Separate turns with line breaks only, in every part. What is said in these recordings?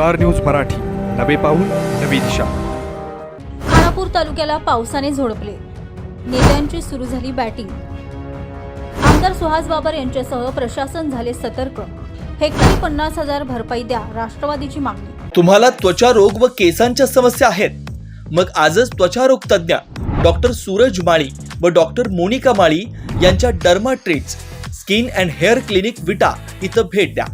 Star news Marathi. नवे पाऊल नवी दिशा.
खानापूर तालुक्याला पावसाने झोडपले. नेत्यांची सुरू झाली बॅटिंग. आमदार सुहास बाबर यांच्यासह प्रशासन झाले सतर्क. हेक्टरी पन्नास हजार भरपाई द्या राष्ट्रवादीची मागणी.
तुम्हाला त्वचा रोग व केसांच्या समस्या आहेत. मग आजच त्वचारोग तज्ज्ञ डॉक्टर सूरज माळी व डॉक्टर मोनिका माळी यांच्या derma treats skin and hair clinic Vita इथं भेट द्या.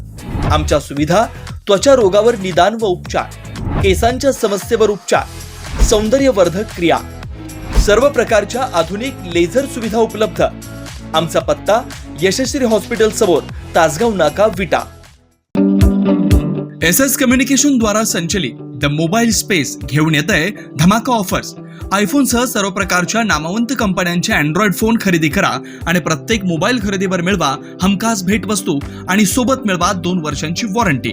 आमच्या सुविधा त्वचा रोगावर निदान व उपचार. केसांच्या समस्येवर उपचार. सौंदर्यवर्धक क्रिया. सर्व प्रकारच्या आधुनिक लेझर सुविधा उपलब्ध. आमचा पत्ता यशस्वी हॉस्पिटल समोर तासगाव नाका विटा. एस एस कम्युनिकेशन द्वारा संचलित द मोबाईल स्पेस घेऊन येत आहे धमाका ऑफर्स. आयफोनसह सर्व प्रकारच्या नामवंत कंपन्यांचे अँड्रॉइड फोन खरेदी करा आणि प्रत्येक मोबाईल खरेदीवर मिळवा हमखास भेटवस्तू आणि सोबत मिळवा दोन वर्षांची वॉरंटी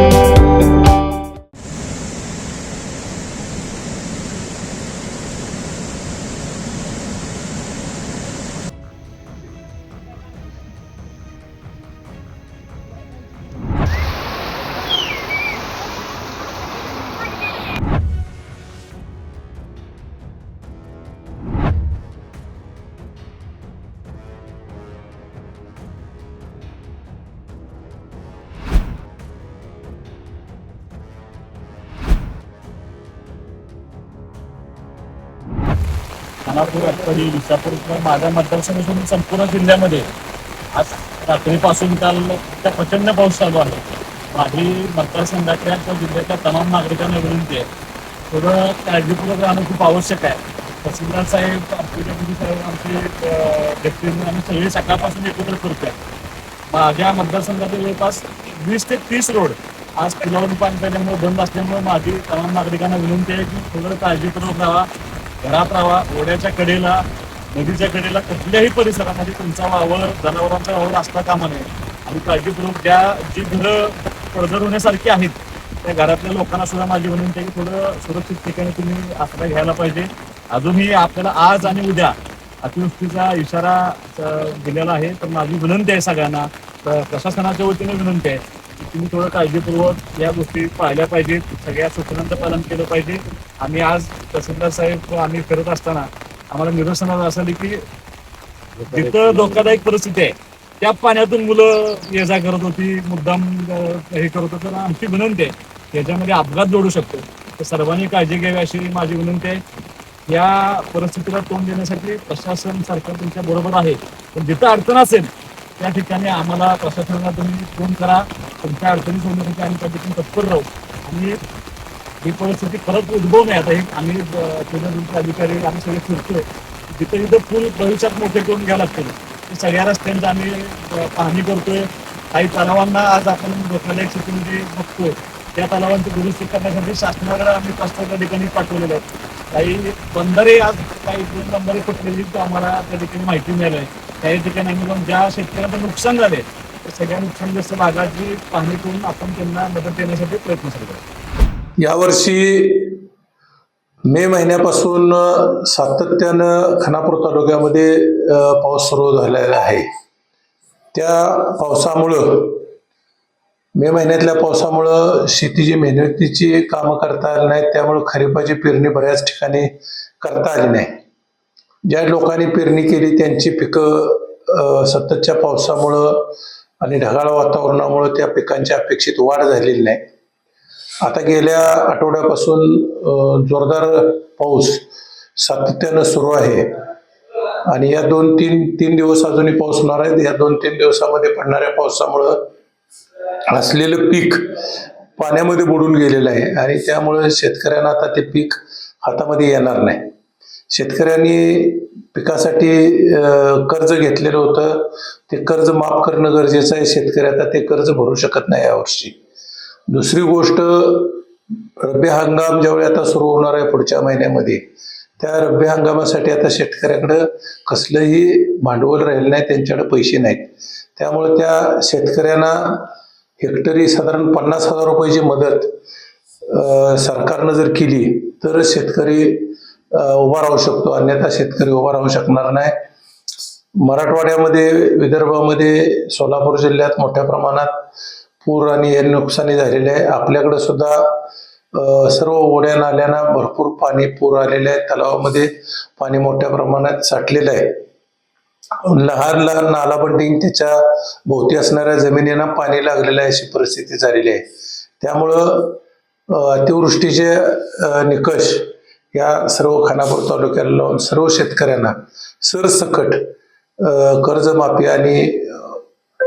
खानापूर अटपडी विसापूर माझ्या मतदारसंघातून संपूर्ण जिल्ह्यामध्ये आज रात्रीपासून काल त्या प्रचंड पाऊस चालू आहे. माझी मतदारसंघातल्या किंवा जिल्ह्यातल्या तमाम नागरिकांना विनंती आहे. थोडं काळजीपूर्वक राहणं खूप आवश्यक आहे. तहसीलदार साहेब आमचे डेप्युटी साहेब आमचे डेप्युटी आम्ही सगळे सकाळपासून एकत्र करतोय. माझ्या मतदारसंघातील जवळपास वीस ते तीस रोड आज पुलावरून पाणी पेल्यामुळे बंद असल्यामुळे माझी तमाम नागरिकांना विनंती आहे की थोडं काळजीपूर्वक राहा. घरात राहा ओढ्याच्या कडेला नदीच्या कडेला कुठल्याही परिसरामध्ये तुमचा वावर जनावरांचा वावर असता कामा नये आणि काळजीपूर्वक ज्या जी घरं पडझड होण्यासारखी आहेत त्या घरातल्या लोकांना सुद्धा माझी म्हणून ते की थोडं सुरक्षित ठिकाणी तुम्ही आश्रय घ्यायला पाहिजे. अजूनही आपल्याला आज आणि उद्या अतिवृष्टीचा इशारा दिलेला आहे. तर माझी विनंती आहे सगळ्यांना. तर प्रशासनाच्या वतीने विनंती आहे. तुम्ही थोडं काळजीपूर्वक या गोष्टी पाहिल्या पाहिजेत सगळ्या सूचनांचं पालन केलं पाहिजे. आम्ही आज तहसीलदार साहेब आम्ही फिरत असताना आम्हाला निदर्शनास असं आलं की जिथं धोकादायक परिस्थिती आहे त्या पाण्यातून मुलं ये जा करत होती मुद्दाम हे करत होतं. आमची विनंती आहे याच्यामध्ये अपघात जोडू शकतो. तर सर्वांनी काळजी घ्यावी अशी माझी विनंती आहे. या परिस्थितीला तोंड देण्यासाठी प्रशासन सरकार तुमच्या बरोबर आहे. पण जिथं अडचण असेल त्या ठिकाणी आम्हाला प्रशासनाला तुम्ही फोन करा. तुमच्या अडचणी सोडण्यासाठी आम्ही त्या ठिकाणी तत्पर राहू. आणि ही परिस्थिती परत उद्भवू नये आता हे आम्ही अ, अधिकारी आम्ही सगळे फिरतोय. जिथे जिथे पूल भविष्यात मोठे करून घ्यावं लागतील. ते सगळ्या रस्त्यांची आम्ही पाहणी करतोय. काही तलावांना आज आपण धोकादायक स्थितीमध्ये बघतोय. त्या तलावांची दुरुस्ती करण्यासाठी शासनाकडे आम्ही प्रस्ताव त्या ठिकाणी पाठवलेले आहेत काही बंदरे आज काही दोन बंदरे फुटलेली आम्हाला त्या ठिकाणी माहिती मिळाली आहे. काही ठिकाणी आम्ही पण ज्या शेतकऱ्यांचं नुकसान झाले सगळ्या नुकसानग्रस्त भागाची पाहणी करून आपण त्यांना मदत देण्यासाठी प्रयत्न करतो
यावर्षी मे महिन्यापासून सातत्यानं खानापूर तालुक्यामध्ये पाऊस सुरू झालेला आहे. त्या पावसामुळं मे महिन्यातल्या पावसामुळं शेतीची मेहनतीची कामं करता आली नाहीत त्यामुळं खरीपाची पेरणी बऱ्याच ठिकाणी करता आली नाही. ज्या लोकांनी पेरणी केली त्यांची पिकं सततच्या पावसामुळं आणि ढगाळ वातावरणामुळं त्या पिकांची अपेक्षित वाढ झालेली नाही. आता गेल्या आठवड्यापासून जोरदार पाऊस सातत्यानं सुरू आहे. आणि या दोन तीन तीन दिवस अजूनही पाऊस होणार आहेत या दोन तीन दिवसामध्ये पडणाऱ्या पावसामुळं असलेलं पीक पाण्यामध्ये बुडून गेलेलं आहे. आणि त्यामुळे शेतकऱ्यांना आता ते पीक हातामध्ये येणार नाही. शेतकऱ्यांनी पिकासाठी कर्ज घेतलेलं होतं. ते कर्ज माफ करणं गरजेचं आहे. शेतकरी आता ते कर्ज भरू शकत नाही यावर्षी. दुसरी गोष्ट रब्बी हंगाम ज्यावेळी आता सुरू होणार आहे पुढच्या महिन्यामध्ये त्या रब्बी हंगामासाठी आता शेतकऱ्याकडं कसलंही भांडवल राहिलं नाही. त्यांच्याकडे पैसे नाहीत. त्यामुळे त्या शेतकऱ्यांना हेक्टरी साधारण पन्नास हजार रुपयाची मदत सरकारनं जर केली तर शेतकरी उभा राहू शकतो. अन्यथा शेतकरी उभा राहू शकणार नाही. मराठवाड्यामध्ये विदर्भामध्ये सोलापूर जिल्ह्यात मोठ्या प्रमाणात पूर आणि हे नुकसानी झालेले आहे. आपल्याकडे सुद्धा सर्व ओढ्या नाल्यांना भरपूर पाणी पूर आलेले आहे तलावामध्ये पाणी मोठ्या प्रमाणात साठलेलं आहे. लहान लहान नालाबंडिंग त्याच्या भोवती असणाऱ्या जमिनींना पाणी लागलेलं आहे. अशी परिस्थिती झालेली आहे. त्यामुळं अतिवृष्टीचे निकष या सर्व खानापूर तालुक्याला लावून सर्व शेतकऱ्यांना सरसकट कर्जमाफी आणि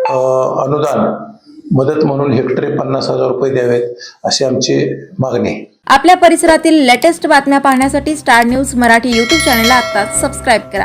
अनुदान मदत म्हणून हेक्टरी पन्नास हजार रुपये द्यावेत अशी आमची मागणी
आपल्या परिसरातील लेटेस्ट बातम्या पाहण्यासाठी स्टार न्यूज मराठी यूट्यूब चॅनलला आता सबस्क्राईब करा.